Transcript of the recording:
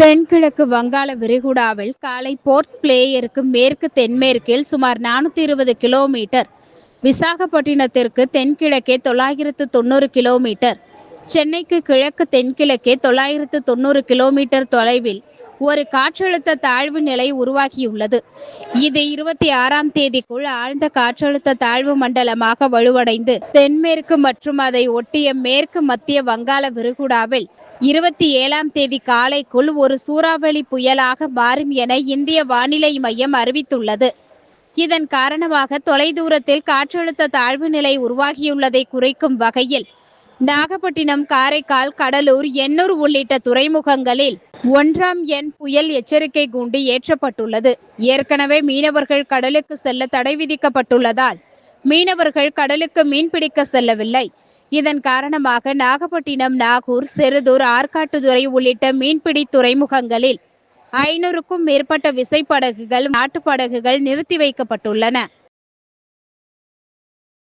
தென்கிழக்கு வங்காள விரிகுடாவில் காலை போர்ட் பிளேயருக்கு மேற்கு தென்மேற்கில் சுமார் நானூற்றி இருபது கிலோமீட்டர். விசாகப்பட்டினத்திற்கு தென்கிழக்கே தொள்ளாயிரத்து தொண்ணூறு கிலோமீட்டர். சென்னைக்கு கிழக்கு தென்கிழக்கே தொள்ளாயிரத்து தொண்ணூறு கிலோமீட்டர் தொலைவில் ஒரு காற்றழுத்த தாழ்வு நிலை உருவாகியுள்ளது. இது இருபத்தி ஆறாம் தேதிக்குள் ஆழ்ந்த காற்றழுத்த தாழ்வு மண்டலமாக வலுவடைந்து தென்மேற்கு மற்றும் அதை ஒட்டிய மேற்கு மத்திய வங்காள விரிகுடாவில் இருபத்தி ஏழாம் தேதி காலைக்குள் ஒரு சூறாவளி புயலாக மாறும் என இந்திய வானிலை மையம் அறிவித்துள்ளது. இதன் காரணமாக தொலைதூரத்தில் காற்றழுத்த தாழ்வு நிலை உருவாகியுள்ளதை குறைக்கும் வகையில் நாகப்பட்டினம் காரைக்கால் கடலூர் எண்ணூர் உள்ளிட்ட துறைமுகங்களில் ஒன்றாம் எண் புயல் எச்சரிக்கை கூண்டு ஏற்றப்பட்டுள்ளது. ஏற்கனவே மீனவர்கள் கடலுக்கு செல்ல தடை விதிக்கப்பட்டுள்ளதால் மீனவர்கள் கடலுக்கு மீன்பிடிக்க செல்லவில்லை. இதன் காரணமாக நாகப்பட்டினம் நாகூர் செருதூர் ஆற்காட்டுத்துறை உள்ளிட்ட மீன்பிடி துறைமுகங்களில் ஐநூறுக்கும் மேற்பட்ட விசைப்படகுகள் நாட்டுப்படகுகள் நிறுத்தி வைக்கப்பட்டுள்ளன.